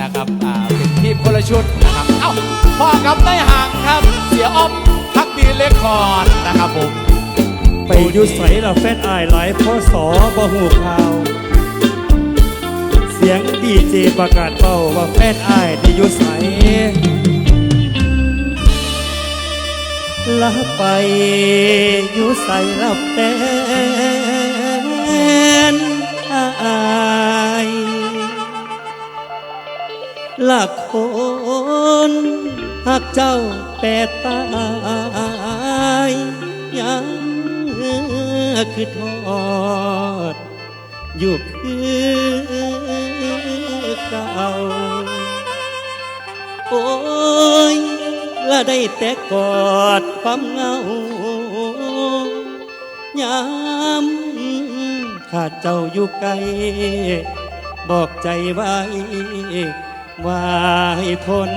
นะครับอ่าเป็นทีมคนละชุดนะครับ เอ้าพ่อกับได้ห่างครับ เสียอ้อมพักดีเลคคอร์ดนะครับผม ไปยุใสละแฟนอายหลายพ่อสอบ่หูข่าว เสียงดีเจประกาศเป้าว่าแฟนอายที่ยุใสละไปยุใสละแฟน ละคนหักเจ้าแปรตายยังคือทอด อยู่คือเก่า โอ้ยละได้แต่กอดความเหงายามขาดเจ้าอยู่ไกลบอกใจไว้ ว่าให้ทน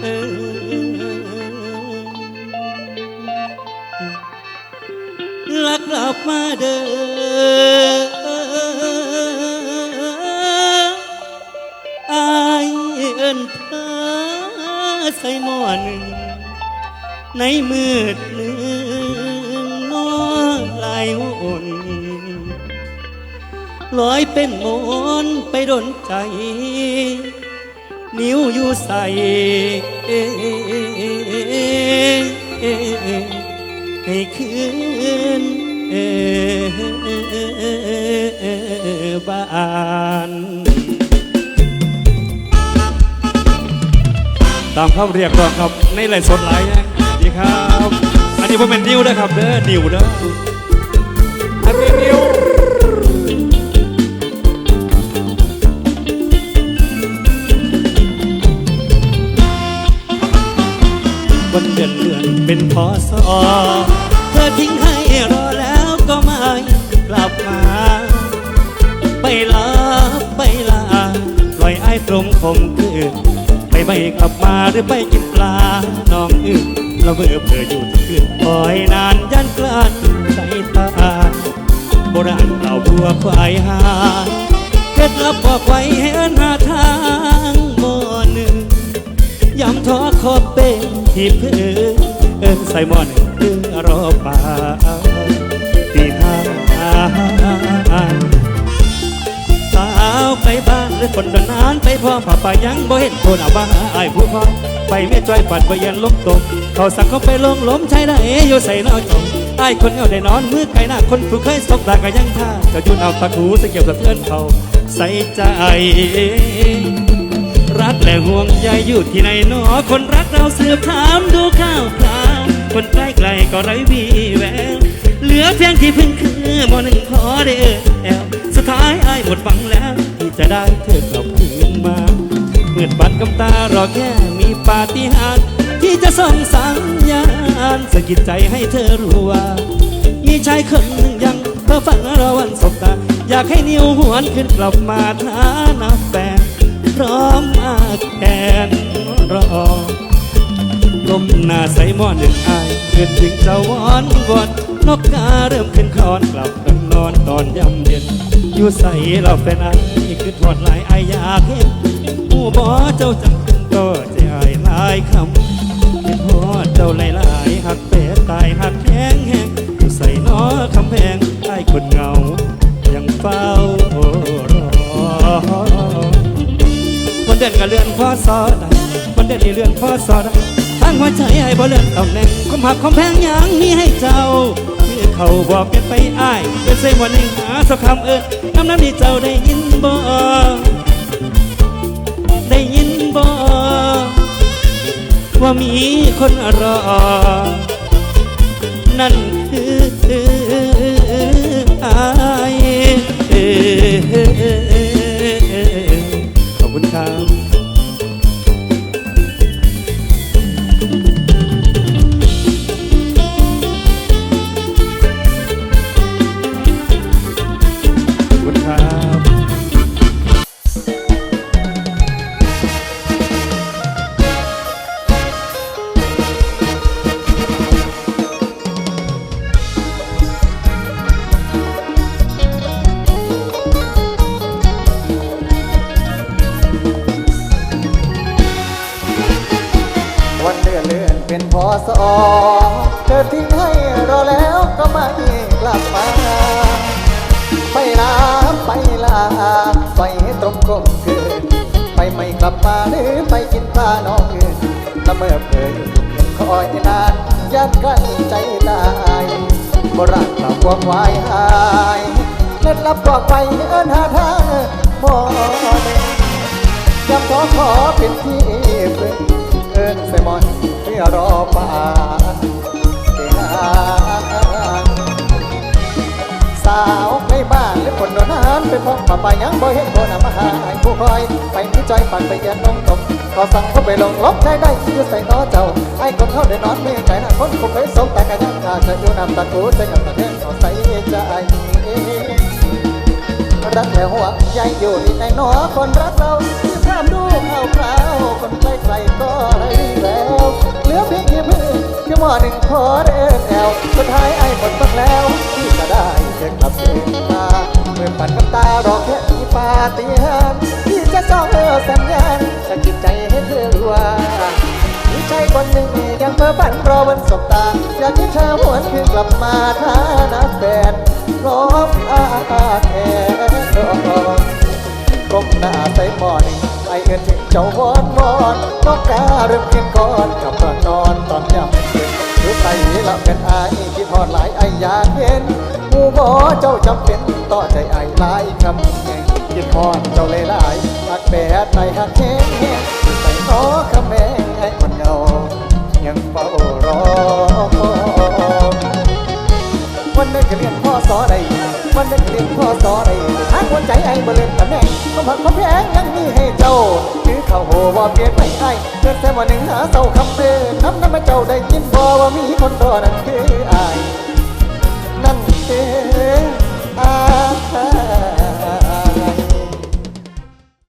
เออลักกลับมาเด้ออายเอินเธอใส่หมอหนึ่ง ในมืดหนึ่งนอนลายอุ่นลอยเป็นมนไปดนใจ นิ้วอยู่ใส่ให้คืนบ้านตามคำเรียกร้องครับในไลฟ์สดไลฟ์นะดีครับ อันนี้ผมเป็นนิวนะครับเด้อนิวเด้อ นเดือนเดือนเป็นพอสอเธอทิ้งให้รอแล้วก็ไม่กลับมา ไปลาไปลาลอยไอ้ตรงคมคืนไปไม่กลับมาหรือไปกินปลาน้องอื่นเราเบื่อเพื่ออยู่ที่คืนคอยนานยันกลั้นใจตาโบราณเราบัวควายหาเคล็ดลับบอกไว้ให้ เป็นที่พื้นเอินใส่หมอนเพื่อรอป่าตีทาสาวไปบ้านหรือคนดนนานไปพ่อผ่าป่ายังบ่เห็นคนเอาบ้าไอ้ผู้พ่อไปเมียจ้อยปัดบ่เย็นลบตกเขาสั่งเขาไปลงล้มใช้ได้อยู่ใส่นอจงไอ้คนเหงาได้นอนมือไก่หน้าคนผู้เคยสบตาก็ยังท่าจะยุ่นเอาตะคูสเกี่ยวกับเพื่อนเขาใส่ใจ รักและห่วงใยอยู่ที่ไหนหนอ คนรักเราเสืบถามดูข้าวคราวคนใกล้ไกลก็ไร้วีแววเหลือเพียงที่พึ่งคือมอหนึ่งพอได้เออแอวสุดท้ายอายหมดหวังแล้วที่จะได้เธอกลับคืนมาเมื่อบันกำตารอแค่มีปาฏิหาริย์ที่จะส่งสัญญาณสะกิดใจให้เธอรู้ว่า มีชายคนหนึ่งยังเพ้อฝันราวันสบตา อยากให้นิ้วหวนขึ้นกลับมาฐานะแฟน ร้อมมาแกนรอลมหน้าใสหมอหนึ่งอายเกินถึงเจ้าวอนวอนนกกาเริ่มขึ้นคอนกลับกันนอนตอนย่ำเย็น อยู่ใส่เราแฟนอายคือทอดลายอายอยากเห็นผู้บอเจ้าจังก็ใจอายหลายคำเป็นพอเจ้าหลายหลายหัก ลื่อนพอสอด้ทางหัวใจให้บ่เลื่อนตำแหน่งความหักความแพงย่างนี้ให้เจ้าคือเขาบอกกันไปอ้ายเป็นเส้นวันหนึ่งหาสักคำเอิญน้ำน้ำนี่เจ้าได้ยินบ่ได้ยินบ่ว่ามีคนรอ นั่นคือ สอเธอทิ้งให้รอแล้วก็ไม่กลับมา ไปลาไปลาไปตรงกลมเกินไปไม่กลับมาหรือไปกินปลาน้องอื่นละเมอเพลินคอยนานยันกันใจตายโบราณกล่าวความวายหายเล็ดลับบอกไปเอินหาทางมอเดยังขอขอเป็นที่พึ่ง นใส่มอนเพื่อรอป่าเกหาสาวในบ้านหรือคนโดนหานเป็นพ่อป่ายังบ่เห็นโคนมาหาให้ผู้คอยไปมีใจปั่นไปเย็นน้องตกก็สั่งเขาไปลงลบใจได้อยู่ใส่น้อเจ้าไอ้คนเขาได้นอนไม่ไก่นะคนคงไปสงแต่กันยังกาจะอยู่นำตะกูใจกับตะเทนเขาใส่ใจ รักแล้วหัวใจอยู่ในหนอคนรักเราที่พรามดูข่าวคราวคนใกล้ใครก็ไรแล้วเหลือเพียงที่มือแค่หม้อหนึ่งพอเดินแอวสุดท้ายไอ้หมดบังแล้วที่จะได้เดินกลับเดินมาเมื่อปันกับตารอแค่มีปาฏิหาริย์ที่จะสองเออสัญญาณจะจิตใจให้เธอรู้ว่ามีใจคนหนึ่งยังเมื่อฝันรอวันสบตาอยากให้เธอหวนคืนกลับมาท่านักแฟนรบอาแทน ก้มหน้าใส่หมอนไอเอินเจ้าวอนวอนต้องกาเริ่มกินก่อนกับตอนนอนตอนยำเย็นหรือใส่ละเป็นไอที่ทอดหลายไออยากเห็นหมู่บอเจ้าจำเป็นต่อใจไอหลายคำแหงกินพอดเจ้าเลยหลายหักแปดในหักแห้งแห้งใส่น้อค บ่ลืมตำแหน่งความหักความแพงยังมีให้เจ้าถือข้าวโหว่าเปลี่ยนไม่ไอ้เกิดแซ่วันหนึ่งหาเศร้าคำเดิมน้ำนั้นมาเจ้าได้กินบ่ว่ามีคนรอนั่นคืออายนั่นคืออาย